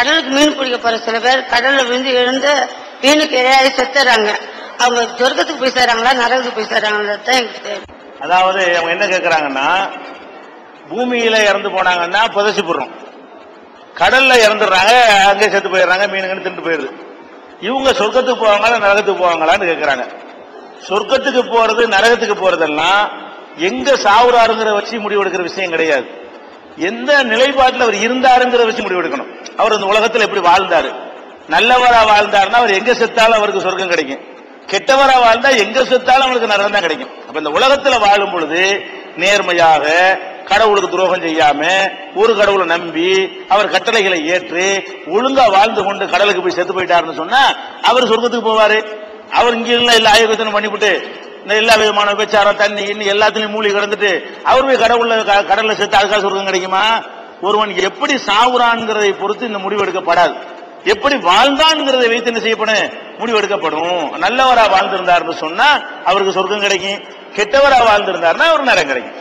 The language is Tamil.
கடலுக்கு மீன் பிடிக்க போற சில பேர் கடல்ல விழுந்து எழுந்து மீனுக்கு இரையாகி செத்துறாங்க. அவங்க சொர்க்கத்துக்கு போய் சேராங்களா நரகத்துக்கு போய் சேராங்களா தெரியும். அதாவது அவங்க என்ன கேட்கறாங்கன்னா பூமியில இறந்து போனாங்கன்னா புதைச்சு போடுறோம். கடல்ல இறந்துடுறாங்க அங்கே செத்து போயிடுறாங்க மீனுங்கன்னு திண்டு போயிடுது. இவங்க சொர்க்கத்துக்கு போவாங்களா நரகத்துக்கு போவாங்களான்னு கேட்கறாங்க சொர்க்கத்துக்கு போறது நரகத்துக்கு போறதெல்லாம் எங்க சாவுறாருங்கிற வச்சு முடிவெடுக்கிற விஷயம் கிடையாது. எந்த நிலைப்பாட்டில் அவர் இருந்தாருங்கிற வச்சு முடிவெடுக்கணும். அவர் இந்த உலகத்தில் எப்படி வாழ்ந்தாரு? நல்லவரா வாழ்ந்தாருன்னா அவர் எங்க செத்தாலும் அவருக்கு சொர்க்கம் கிடைக்கும். கெட்டவரா வாழ்ந்தா எங்க செத்தாலும் அவருக்கு நரகம் தான் கிடைக்கும். அப்ப இந்த உலகத்துல வாழும் பொழுது நேர்மையாக கடவுளுக்கு துரோகம் செய்யாம ஒரு கடவுளை நம்பி அவர் கட்டளைகளை ஏற்று ஒழுங்கா வாழ்ந்து கொண்டு கடலுக்கு போய் செத்து போயிட்டாருன்னு சொன்னா அவர் சொர்க்கத்துக்கு போவாரு. அவர் இங்க இல்ல எல்லா ஆயோகத்தனும் பண்ணிவிட்டு இந்த எல்லா விதமான விபச்சாரம் தண்ணி இன்னும் எல்லாத்துலயும் மூலிகை கிடந்துட்டு அவர் போய் கடவுள்ல க- கடல்ல செத்து அதுக்காக சொர்க்கம் கிடைக்குமா? ஒருவன் எப்படி சாவுறான்ங்கிறதை பொறுத்து இந்த முடிவு எடுக்கப்படாது. எப்படி வாழ்ந்தான்ங்கிறதை வைத்து என்ன செய்யப்படும்? முடிவு எடுக்கப்படும். நல்லவரா வாழ்ந்திருந்தார்னு சொன்னா அவருக்கு சொர்க்கம் கிடைக்கும். கெட்டவரா வாழ்ந்திருந்தார்னா அவர் நரகம் கிடைக்கும்.